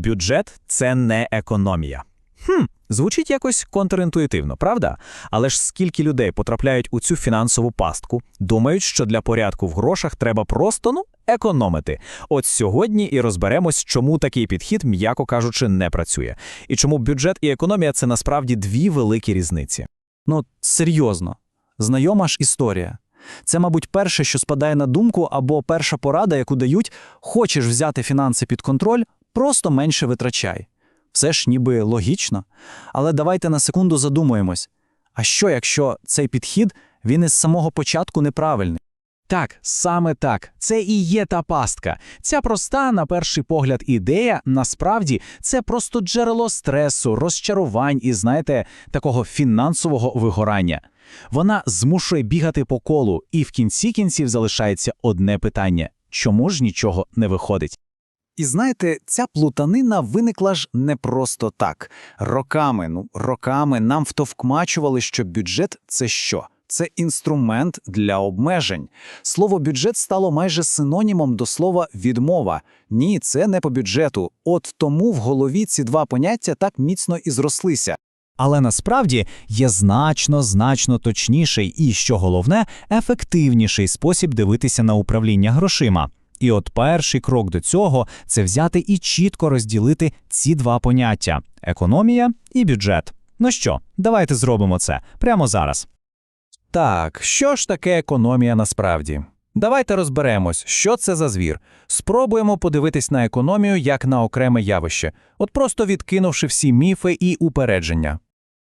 бюджет це не економія. Хм, звучить якось контрінтуїтивно, правда? Але ж скільки людей потрапляють у цю фінансову пастку, думають, що для порядку в грошах треба просто ну економити. От сьогодні і розберемось, чому такий підхід, м'яко кажучи, не працює, і чому бюджет і економія це насправді дві великі різниці. Ну, серйозно. Знайома ж історія. Це, мабуть, перше, що спадає на думку, або перша порада, яку дають: хочеш взяти фінанси під контроль, просто менше витрачай. Все ж ніби логічно. Але давайте на секунду задумаємось: а що, якщо цей підхід він із самого початку неправильний? Так, саме так. Це і є та пастка. Ця проста, на перший погляд, ідея, насправді, це просто джерело стресу, розчарувань і, знаєте, такого фінансового вигорання. Вона змушує бігати по колу, і в кінці кінців залишається одне питання: чому ж нічого не виходить? І знаєте, ця плутанина виникла ж не просто так. Роками, ну роками нам втовкмачували, що бюджет це що? Це інструмент для обмежень. Слово бюджет стало майже синонімом до слова відмова. Ні, це не по бюджету. От тому в голові ці два поняття так міцно і зрослися. Але насправді є значно, значно точніший і, що головне, ефективніший спосіб дивитися на управління грошима. І от перший крок до цього це взяти і чітко розділити ці два поняття економія і бюджет. Ну що, давайте зробимо це прямо зараз. Так, що ж таке економія насправді? Давайте розберемось, що це за звір. Спробуємо подивитись на економію як на окреме явище, от просто відкинувши всі міфи і упередження.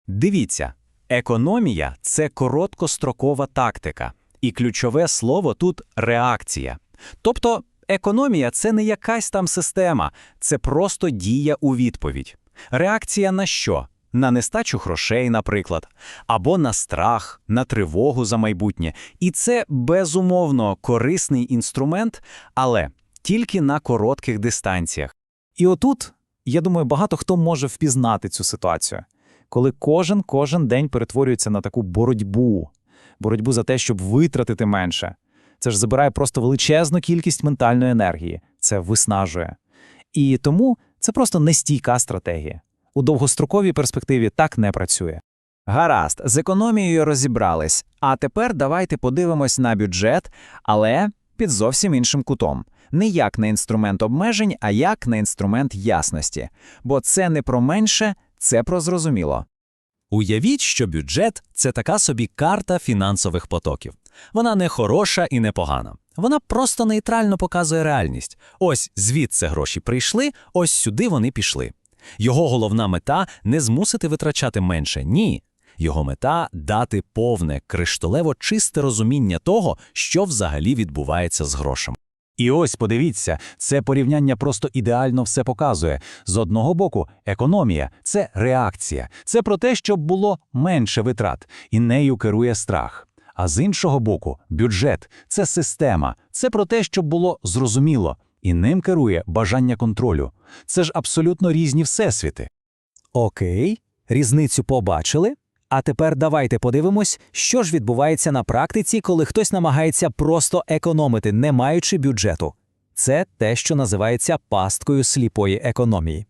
Дивіться, економія це короткострокова тактика, і ключове слово тут реакція. Тобто, економія це не якась там система, це просто дія у відповідь. Реакція на що? На нестачу грошей, наприклад, або на страх, на тривогу за майбутнє. І це безумовно корисний інструмент, але тільки на коротких дистанціях. І отут, я думаю, багато хто може впізнати цю ситуацію, коли кожен кожен день перетворюється на таку боротьбу, боротьбу за те, щоб витратити менше. Це ж забирає просто величезну кількість ментальної енергії, це виснажує. І тому це просто нестійка стратегія. У довгостроковій перспективі так не працює. Гаразд, з економією розібрались. А тепер давайте подивимось на бюджет, але під зовсім іншим кутом. Не як на інструмент обмежень, а як на інструмент ясності. Бо це не про менше, це про зрозуміло. Уявіть, що бюджет це така собі карта фінансових потоків. Вона не хороша і не погана. Вона просто нейтрально показує реальність. Ось звідси гроші прийшли, ось сюди вони пішли. Його головна мета не змусити витрачати менше, ні. Його мета дати повне, кришталево чисте розуміння того, що взагалі відбувається з грошами. І ось подивіться, це порівняння просто ідеально все показує. З одного боку, економія це реакція, це про те, щоб було менше витрат, і нею керує страх. А з іншого боку, бюджет це система, це про те, щоб було зрозуміло, і ним керує бажання контролю. Це ж абсолютно різні всесвіти. Окей, різницю побачили. А тепер давайте подивимось, що ж відбувається на практиці, коли хтось намагається просто економити, не маючи бюджету. Це те, що називається пасткою сліпої економії.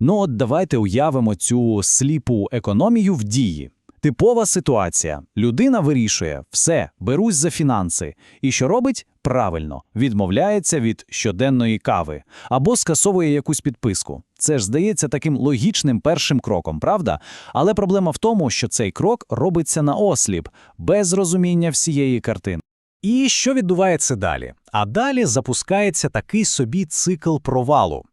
Ну от давайте уявимо цю сліпу економію в дії. Типова ситуація. Людина вирішує все, берусь за фінанси. І що робить? Правильно, відмовляється від щоденної кави або скасовує якусь підписку. Це ж здається таким логічним першим кроком, правда? Але проблема в тому, що цей крок робиться на осліп, без розуміння всієї картини. І що відбувається далі? А далі запускається такий собі цикл провалу.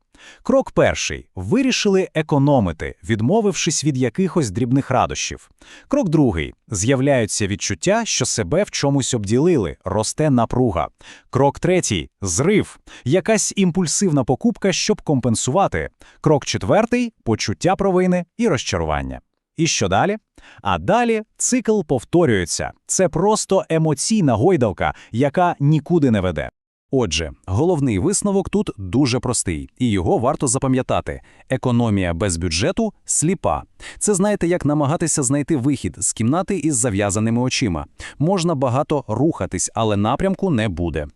Крок перший вирішили економити, відмовившись від якихось дрібних радощів. Крок другий з'являються відчуття, що себе в чомусь обділили, росте напруга. Крок третій зрив, якась імпульсивна покупка, щоб компенсувати. Крок четвертий почуття провини і розчарування. І що далі? А далі цикл повторюється. Це просто емоційна гойдалка, яка нікуди не веде. Отже, головний висновок тут дуже простий, і його варто запам'ятати: економія без бюджету сліпа. Це знаєте, як намагатися знайти вихід з кімнати із зав'язаними очима. Можна багато рухатись, але напрямку не буде.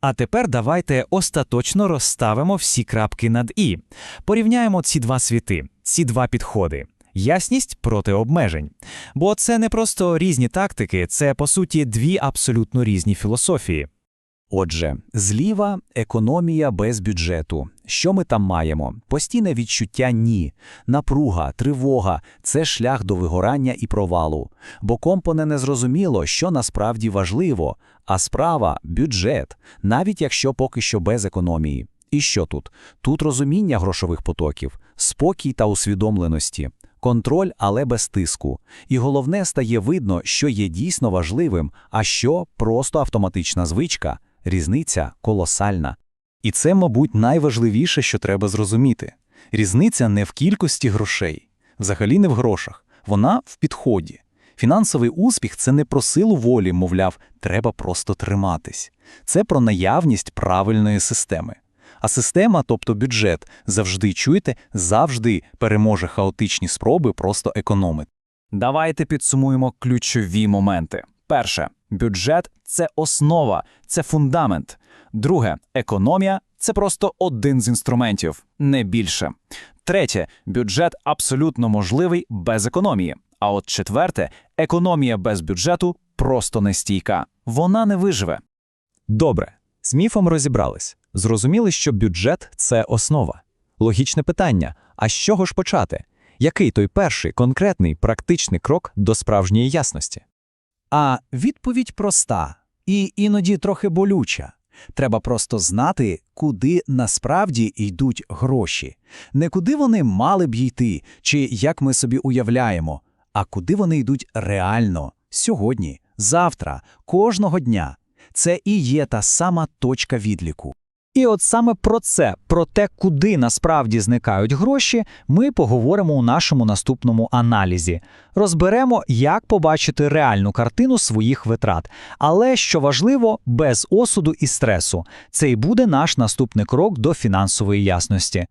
А тепер давайте остаточно розставимо всі крапки над і. Порівняємо ці два світи, ці два підходи. Ясність проти обмежень. Бо це не просто різні тактики, це по суті дві абсолютно різні філософії. Отже, зліва економія без бюджету. Що ми там маємо? Постійне відчуття ні. Напруга, тривога це шлях до вигорання і провалу. Бо компоне не зрозуміло, що насправді важливо, а справа бюджет, навіть якщо поки що без економії. І що тут? Тут розуміння грошових потоків, спокій та усвідомленості, контроль, але без тиску. І головне стає видно, що є дійсно важливим, а що просто автоматична звичка. Різниця колосальна. І це, мабуть, найважливіше, що треба зрозуміти. Різниця не в кількості грошей, взагалі не в грошах, вона в підході. Фінансовий успіх це не про силу волі, мовляв, треба просто триматись. Це про наявність правильної системи. А система, тобто бюджет, завжди чуєте, завжди переможе хаотичні спроби просто економити. Давайте підсумуємо ключові моменти. Перше, бюджет це основа, це фундамент. Друге, економія це просто один з інструментів, не більше. Третє, бюджет абсолютно можливий без економії. А от четверте, економія без бюджету просто нестійка. Вона не виживе. Добре, з міфом розібрались. Зрозуміли, що бюджет це основа. Логічне питання: а з чого ж почати? Який той перший конкретний практичний крок до справжньої ясності? А відповідь проста і іноді трохи болюча. Треба просто знати, куди насправді йдуть гроші. Не куди вони мали б йти, чи як ми собі уявляємо, а куди вони йдуть реально, сьогодні, завтра, кожного дня. Це і є та сама точка відліку. І от саме про це, про те, куди насправді зникають гроші, ми поговоримо у нашому наступному аналізі. Розберемо, як побачити реальну картину своїх витрат. Але, що важливо, без осуду і стресу. Це і буде наш наступний крок до фінансової ясності.